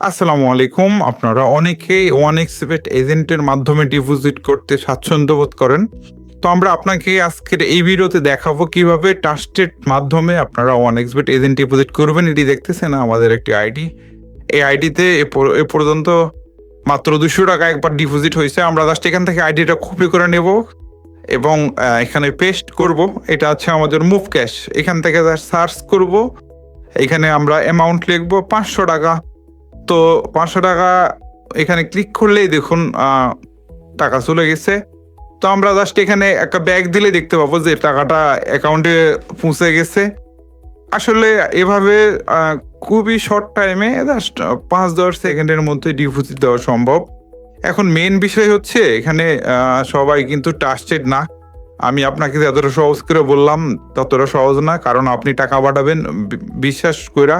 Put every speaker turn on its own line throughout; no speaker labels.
আসসালামু আলাইকুম। আপনারা অনেকেই ওয়ান এক্সপেট এজেন্টের মাধ্যমে ডিপোজিট করতে স্বাচ্ছন্দ্য বোধ করেন। তো আমরা আপনাকে আজকের এই ভিডিওতে দেখাবো কীভাবে ট্রাস্টেড মাধ্যমে আপনারা ওয়ান এক্সপেট এজেন্ট ডিপোজিট করবেন। এটি দেখতেছেন আমাদের একটি আইডি। এই আইডিতে এ পর্যন্ত মাত্র দুশো টাকা একবার ডিপোজিট হয়েছে। আমরা জাস্ট এখান থেকে আইডিটা কপি করে নেব এবং এখানে পেস্ট করব। এটা আছে আমাদের মুভ ক্যাশ এখান থেকে সার্চ করব, এখানে আমরা অ্যামাউন্ট লিখব পাঁচশো টাকা। তো পাঁচশো টাকা এখানে ক্লিক করলেই দেখুন টাকা চলে গেছে। তো আমরা জাস্ট এখানে একটা ব্যাগ দিলে দেখতে পাবো যে টাকাটা অ্যাকাউন্টে পৌঁছে গেছে। আসলে এভাবে খুবই শর্ট টাইমে জাস্ট পাঁচ দশ সেকেন্ডের মধ্যে ডিপোজিট দেওয়া সম্ভব। এখন মেন বিষয় হচ্ছে এখানে সবাই কিন্তু ট্রাস্টেড না। আমি আপনাকে যতটা সহজ করে বললাম, ততটা সহজ না, কারণ আপনি টাকা পাঠাবেন বিশ্বাস কইরা।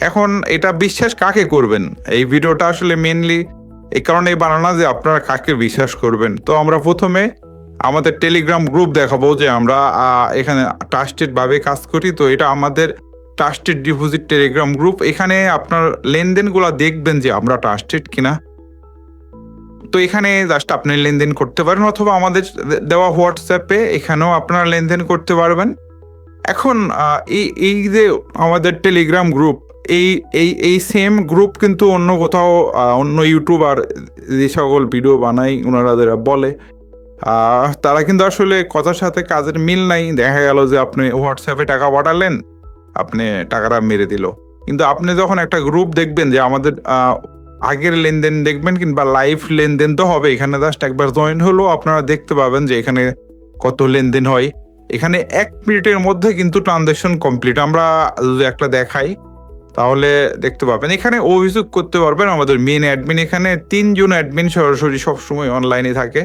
এখন এটা বিশ্বাস কাকে করবেন? এই ভিডিওটা আসলে মেনলি এই কারণে বানানো যে আপনারা কাকে বিশ্বাস করবেন। তো আমরা প্রথমে আমাদের টেলিগ্রাম গ্রুপ দেখাবো যে আমরা এখানে ট্রাস্টেড ভাবে কাজ করি। তো এটা আমাদের ট্রাস্টেড ডিপোজিট টেলিগ্রাম গ্রুপ এখানে আপনার লেনদেনগুলো দেখবেন যে আমরা ট্রাস্টেড কিনা। তো এখানে জাস্ট আপনি লেনদেন করতে পারেন অথবা আমাদের দেওয়া হোয়াটসঅ্যাপে এখানেও আপনারা লেনদেন করতে পারবেন। এখন এই এই যে আমাদের টেলিগ্রাম গ্রুপ এই এই এই সেম গ্রুপ কিন্তু অন্য কোথাও অন্য ইউটিউবার যে সকল ভিডিও বানাই ওনারা যারা বলে তারা কিন্তু আসলে কথার সাথে কাজের মিল নাই। দেখা গেল যে আপনি হোয়াটসঅ্যাপে টাকা পাঠালেন, আপনি টাকাটা মেরে দিল। কিন্তু আপনি যখন একটা গ্রুপ দেখবেন যে আমাদের আগের লেনদেন দেখবেন কিংবা লাইভ লেনদেন তো হবে, এখানে জাস্ট একবার জয়েন হলো, আপনারা দেখতে পাবেন যে এখানে কত লেনদেন হয়। এখানে এক মিনিটের মধ্যে কিন্তু ট্রানজ্যাকশন কমপ্লিট আমরা যদি একটা দেখাই তাহলে দেখতে পাবেন। এখানে অভিযোগ করতে পারবেন, আমাদের মেন অ্যাডমিন এখানে তিনজন অ্যাডমিন সরাসরি সবসময় অনলাইনে থাকে।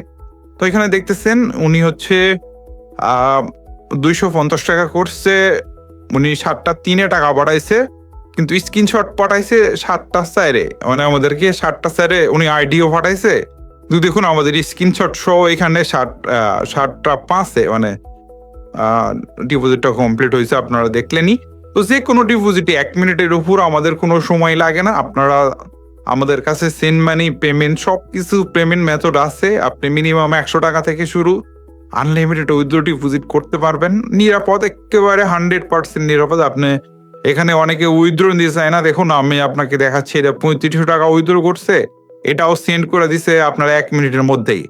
তো এখানে দেখতেছেন, উনি হচ্ছে দুইশো পঞ্চাশ টাকা করছে, উনি সাতটা তিনে টাকা পাঠাইছে, কিন্তু স্ক্রিনশট পাঠাইছে সাতটা স্যারে মানে আমাদেরকে সাতটা স্যারে উনি আইডিও পাঠাইছে। কিন্তু দেখুন, আমাদের স্ক্রিনশট সহ এখানে ষাট ষাটটা পাঁচে মানে ডিপোজিটটা কমপ্লিট হয়েছে, আপনারা দেখলেনই। তো যে কোনো ডিপোজিটে এক মিনিটের উপর আমাদের কোনো সময় লাগে না। আপনারা আমাদের কাছে সেন্ড মানি পেমেন্ট সব কিছু পেমেন্ট মেথড আছে। আপনি মিনিমাম একশো টাকা থেকে শুরু আনলিমিটেড উইথড্র ডিপোজিট করতে পারবেন। নিরাপদ, একেবারে হান্ড্রেড পার্সেন্ট নিরাপদ। আপনি এখানে অনেকে উইথড্র দিতে চায় না। দেখুন, আমি আপনাকে দেখাচ্ছি, এটা পঁয়ত্রিশশো টাকা উইথড্র করছে। এটাও সেন্ড করে দিছে আপনার এক মিনিটের মধ্যেই।